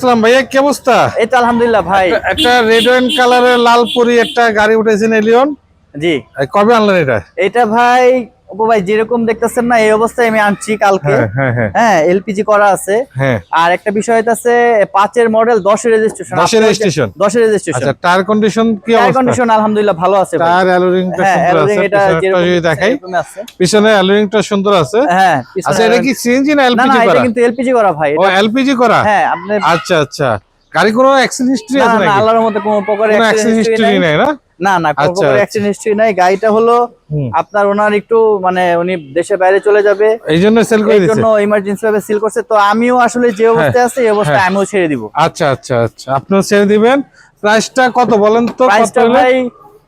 আসসালাম ভাইয়া কি অবস্থা? এই তো আলহামদুলিল্লাহ ভাই। একটা রেড ওয়াইন কালারের লাল পরি একটা গাড়ি উঠেছেন এলিয়ন জি। কবে আনলেন এটা? এটা ভাই অপু ভাই যেরকম দেখতেছেন না এই অবস্থায় আমি আনছি কালকে। হ্যাঁ হ্যাঁ হ্যাঁ। হ্যাঁ এলপিজি করা আছে। হ্যাঁ। আর একটা বিষয় হচ্ছে পাঁচের মডেল দশের রেজিস্ট্রেশন দশের registration? দশের রেজিস্ট্রেশন আচ্ছা টায়ার কন্ডিশন কি টায়ার অবস্থা? কন্ডিশন আলহামদুলিল্লাহ ভালো আছে টায়ার অ্যালোরিংটা হ্যাঁ সুন্দর আছে এটা যদি দেখাই। পিছনে অ্যালোরিংটা সুন্দর আছে। হ্যাঁ আচ্ছা এটা কি সিএনজি না এলপিজি না এটা কিন্তু এলপিজি করা ভাই ও এলপিজি করা? হ্যাঁ আপনি আচ্ছা আচ্ছা। গাড়ি কোনো অ্যাক্সিডেন্ট হিস্ট্রি আছে না নাকি? আল্লাহর মধ্যে কোনো accident অ্যাক্সিডেন্ট হিস্ট্রি নাই। না? না না কোনো আচ্ছা, প্রকারের আচ্ছা। অ্যাক্সিডেন্ট হিস্ট্রি নাই। গাড়িটা হলো আপনার ওনার একটু মানে উনি দেশে বাইরে চলে যাবে। এই জন্য সেল করে এই দিচ্ছে জন্য ইমার্জেন্সি ভাবে সিল করছে। তো আমিও আসলে যে অবস্থায় আছে এই অবস্থায় আমিও ছেড়ে দিব। আচ্ছা আচ্ছা আচ্ছা। আপনিও ছেড়ে দিবেন। প্রাইসটা কত বলেন তো? কত ভাই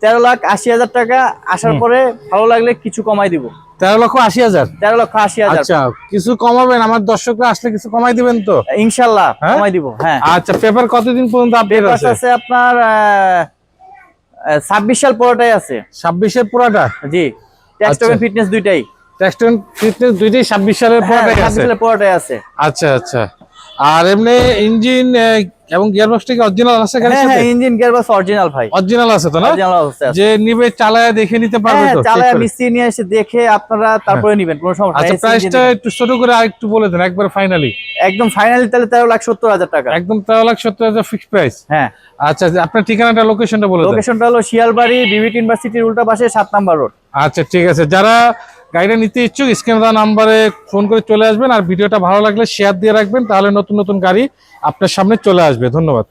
তেরো লাখ আশি হাজার টাকা। আসার পরে ভালো লাগলে কিছু কমাই দিব। তেরো লক্ষ আশি হাজার। তেরো লক্ষ আশি হাজার। আচ্ছা কিছু কমাবেন আমার দর্শকরা আসলে কিছু কমাই দিবেন তো? ইনশাল্লাহ হ্যাঁ? কমাই দিব হ্যাঁ। আচ্ছা পেপার কতদিন পর্যন্ত আপডেট আছে? আছে আপনার ছাব্বিশ সাল পুরোটাই আছে। ছাব্বিশের পুরাটা? জি ট্যাক্স আচ্ছা। ফিটনেস দুইটাই। টেক্সটন ফিটনেস দুইটাই ছাব্বিশ সালের হ্যাঁ পুরাটাই ছাব্বিশ আছে। সালের পুরোটাই আছে। আচ্ছা আচ্ছা। আর এমনি ইঞ্জিন এবং গিয়ারবক্সটা কি অরিজিনাল আছে গাড়ির হ্যাঁ সাথে? হ্যাঁ ইঞ্জিন গিয়ারবক্স অরিজিনাল ভাই। অরিজিনাল আছে তো না? অরিজিনাল আছে। যে নিবে চালায় দেখে নিতে পারবে হ্যাঁ তো চালায় মিস্ত্রি নিয়ে এসে দেখে আপনারা তারপরে নিবেন কোনো সমস্যা আচ্ছা প্রাইসটা একটু ছোট করে আরেকটু বলে দেন একবার ফাইনালি একদম ফাইনালি তাহলে তেরো লাখ সত্তর হাজার টাকা। একদম তেরো লাখ সত্তর হাজার ফিক্স প্রাইস হ্যাঁ। আচ্ছা আপনার ঠিকানাটা লোকেশনটা বলে দেন। লোকেশনটা হলো শিয়ালবাড়ি বিবিট ইউনিভার্সিটির উল্টা পাশে সাত নাম্বার রোড আচ্ছা ঠিক আছে। যারা গাড়িটা নিতে ইচ্ছুক, স্ক্রিনে দেওয়া নাম্বারে ফোন করে চলে আসবেন আর ভিডিওটা ভালো লাগলে শেয়ার দিয়ে রাখবেন, তাহলে নতুন নতুন গাড়ি আপনার সামনে চলে আসবে। ধন্যবাদ।